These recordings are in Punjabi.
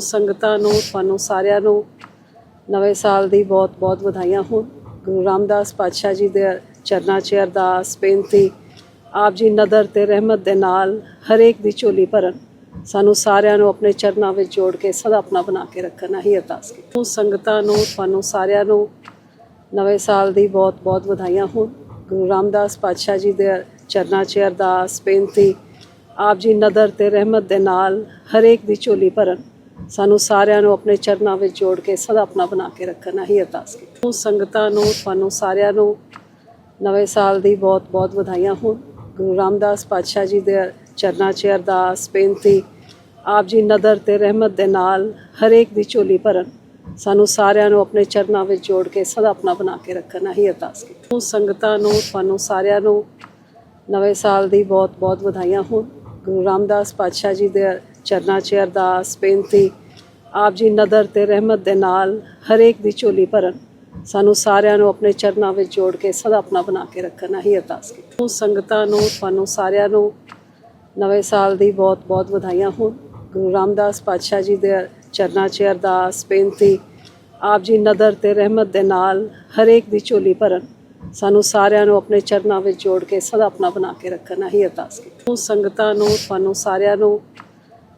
ਨੂੰ, ਸੰਗਤਾਂ ਨੂੰ, ਤੁਹਾਨੂੰ ਸਾਰਿਆਂ ਨੂੰ ਨਵੇਂ ਸਾਲ ਦੀ ਬਹੁਤ ਬਹੁਤ ਵਧਾਈਆਂ ਹੋਣ। ਗੁਰੂ ਰਾਮਦਾਸ ਪਾਤਸ਼ਾਹ ਜੀ ਦੇ ਚਰਨਾਂ 'ਚ ਅਰਦਾਸ, ਬੇਨਤੀ, ਆਪ ਜੀ ਨਦਰ ਤੇ ਰਹਿਮਤ ਦੇ ਨਾਲ ਹਰੇਕ ਦੀ ਝੋਲੀ ਭਰਨ। ਸਾਨੂੰ ਸਾਰਿਆਂ ਨੂੰ ਆਪਣੇ ਚਰਨਾਂ ਵਿੱਚ ਜੋੜ ਕੇ ਸਦਾ ਆਪਣਾ ਬਣਾ ਕੇ ਰੱਖਣਾ ਹੀ ਅਰਦਾਸ ਕੀਤੀ। ਨੂੰ, ਸੰਗਤਾਂ ਨੂੰ, ਤੁਹਾਨੂੰ ਸਾਰਿਆਂ ਨੂੰ ਨਵੇਂ ਸਾਲ ਦੀ ਬਹੁਤ ਬਹੁਤ ਵਧਾਈਆਂ ਹੋਣ। ਗੁਰੂ ਰਾਮਦਾਸ ਪਾਤਸ਼ਾਹ ਜੀ ਦੇ ਚਰਨਾਂ 'ਚ ਅਰਦਾਸ, ਬੇਨਤੀ, ਆਪ ਜੀ ਨਦਰ ਤੇ ਰਹਿਮਤ ਦੇ ਨਾਲ ਹਰੇਕ ਦੀ ਝੋਲੀ ਭਰਨ। ਸਾਨੂੰ ਸਾਰਿਆਂ ਨੂੰ ਆਪਣੇ ਚਰਨਾਂ ਵਿੱਚ ਜੋੜ ਕੇ ਸਦਾ ਆਪਣਾ ਬਣਾ ਕੇ ਰੱਖਣਾ ਹੀ ਅਰਦਾਸ ਕੀਤੀ। ਉਹ ਸੰਗਤਾਂ ਨੂੰ, ਤੁਹਾਨੂੰ ਸਾਰਿਆਂ ਨੂੰ ਨਵੇਂ ਸਾਲ ਦੀ ਬਹੁਤ ਬਹੁਤ ਵਧਾਈਆਂ। ਹੋਣ ਗੁਰੂ ਰਾਮਦਾਸ ਪਾਤਸ਼ਾਹ ਜੀ ਦੇ ਚਰਨਾਂ 'ਚ ਅਰਦਾਸ, ਬੇਨਤੀ, ਆਪ ਜੀ ਨਦਰ ਤੇ ਰਹਿਮਤ ਦੇ ਨਾਲ ਹਰੇਕ ਦੀ ਝੋਲੀ ਭਰਨ, ਸਾਨੂੰ ਸਾਰਿਆਂ ਨੂੰ ਆਪਣੇ ਚਰਨਾਂ ਵਿੱਚ ਜੋੜ ਕੇ ਸਦਾ ਆਪਣਾ ਬਣਾ ਕੇ ਰੱਖਣਾ ਹੀ ਅਰਦਾਸ ਕੀਤੀ। ਉਹ ਸੰਗਤਾਂ ਨੂੰ, ਤੁਹਾਨੂੰ ਸਾਰਿਆਂ ਨੂੰ ਨਵੇਂ ਸਾਲ ਦੀ ਬਹੁਤ ਬਹੁਤ ਵਧਾਈਆਂ। ਹੋਣ ਗੁਰੂ ਰਾਮਦਾਸ ਪਾਤਸ਼ਾਹ ਜੀ ਦੇ ਚਰਨਾਂ 'ਚ ਅਰਦਾਸ, ਬੇਨਤੀ, ਆਪ ਜੀ ਨਦਰ ਤੇ ਰਹਿਮਤ ਦੇ ਨਾਲ ਹਰੇਕ ਦੀ ਝੋਲੀ ਭਰਨ। ਸਾਨੂੰ ਸਾਰਿਆਂ ਨੂੰ ਆਪਣੇ ਚਰਨਾਂ ਵਿੱਚ ਜੋੜ ਕੇ ਸਦਾ ਆਪਣਾ ਬਣਾ ਕੇ ਰੱਖਣਾ ਹੀ ਅਰਦਾਸ ਕੀਤੀ। ਨੂੰ ਸੰਗਤਾਂ ਨੂੰ, ਤੁਹਾਨੂੰ ਸਾਰਿਆਂ ਨੂੰ ਨਵੇਂ ਸਾਲ ਦੀ ਬਹੁਤ ਬਹੁਤ ਵਧਾਈਆਂ ਹੋਣ। ਗੁਰੂ ਰਾਮਦਾਸ ਪਾਤਸ਼ਾਹ ਜੀ ਦੇ ਚਰਨਾਂ 'ਚ ਅਰਦਾਸ, ਬੇਨਤੀ, ਆਪ ਜੀ ਨਦਰ ਤੇ ਰਹਿਮਤ ਦੇ ਨਾਲ ਹਰੇਕ ਦੀ ਝੋਲੀ ਭਰਨ। ਸਾਨੂੰ ਸਾਰਿਆਂ ਨੂੰ ਆਪਣੇ ਚਰਨਾਂ ਵਿੱਚ ਜੋੜ ਕੇ ਸਦਾ ਆਪਣਾ ਬਣਾ ਕੇ ਰੱਖਣਾ ਹੀ ਅਰਦਾਸ ਕੀਤੀ। ਨੂੰ ਸੰਗਤਾਂ ਨੂੰ, ਤੁਹਾਨੂੰ ਸਾਰਿਆਂ ਨੂੰ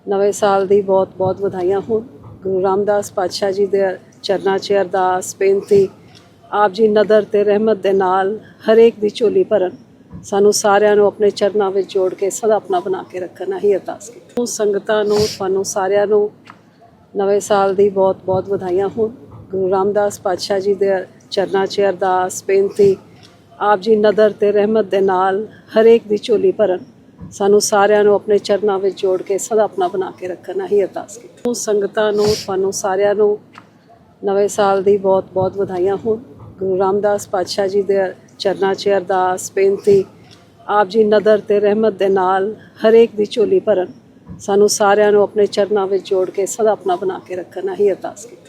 ਨਵੇਂ ਸਾਲ ਦੀ ਬਹੁਤ ਬਹੁਤ ਵਧਾਈਆਂ ਹੋਣ। ਗੁਰੂ ਰਾਮਦਾਸ ਪਾਤਸ਼ਾਹ ਜੀ ਦੇ ਚਰਨਾਂ 'ਚ ਅਰਦਾਸ, ਬੇਨਤੀ, ਆਪ ਜੀ ਨਦਰ ਤੇ ਰਹਿਮਤ ਦੇ ਨਾਲ ਹਰੇਕ ਦੀ ਝੋਲੀ ਭਰਨ। ਸਾਨੂੰ ਸਾਰਿਆਂ ਨੂੰ ਆਪਣੇ ਚਰਨਾਂ ਵਿੱਚ ਜੋੜ ਕੇ ਸਦਾ ਆਪਣਾ ਬਣਾ ਕੇ ਰੱਖਣਾ ਹੀ ਅਰਦਾਸ ਕੀਤੀ। ਨੂੰ ਸੰਗਤਾਂ ਨੂੰ ਤੁਹਾਨੂੰ ਸਾਰਿਆਂ ਨੂੰ ਨਵੇਂ ਸਾਲ ਦੀ ਬਹੁਤ ਬਹੁਤ ਵਧਾਈਆਂ ਹੋਣ। ਗੁਰੂ ਰਾਮਦਾਸ ਪਾਤਸ਼ਾਹ ਜੀ ਦੇ ਚਰਨਾਂ 'ਚ ਅਰਦਾਸ, ਬੇਨਤੀ, ਆਪ ਜੀ ਨਦਰ ਤੇ ਰਹਿਮਤ ਦੇ ਨਾਲ ਹਰੇਕ ਦੀ ਝੋਲੀ ਭਰਨ। ਸਾਨੂੰ ਸਾਰਿਆਂ ਨੂੰ ਆਪਣੇ ਚਰਨਾਂ ਵਿੱਚ ਜੋੜ ਕੇ ਸਦਾ ਆਪਣਾ ਬਣਾ ਕੇ ਰੱਖਣਾ ਹੀ ਅਰਦਾਸ ਕੀਤੀ। ਨੂੰ ਸੰਗਤਾਂ ਨੂੰ, ਤੁਹਾਨੂੰ ਸਾਰਿਆਂ ਨੂੰ ਨਵੇਂ ਸਾਲ ਦੀ ਬਹੁਤ ਬਹੁਤ ਵਧਾਈਆਂ। ਹੋਣ ਗੁਰੂ ਰਾਮਦਾਸ ਪਾਤਸ਼ਾਹ ਜੀ ਦੇ ਚਰਨਾਂ 'ਚ ਅਰਦਾਸ, ਬੇਨਤੀ, ਆਪ ਜੀ ਨਦਰ ਤੇ ਰਹਿਮਤ ਦੇ ਨਾਲ ਹਰੇਕ ਦੀ ਝੋਲੀ ਭਰਨ, ਸਾਨੂੰ ਸਾਰਿਆਂ ਨੂੰ ਆਪਣੇ ਚਰਨਾਂ ਵਿੱਚ ਜੋੜ ਕੇ ਸਦਾ ਆਪਣਾ ਬਣਾ ਕੇ ਰੱਖਣਾ ਹੀ ਅਰਦਾਸ ਕੀਤੀ।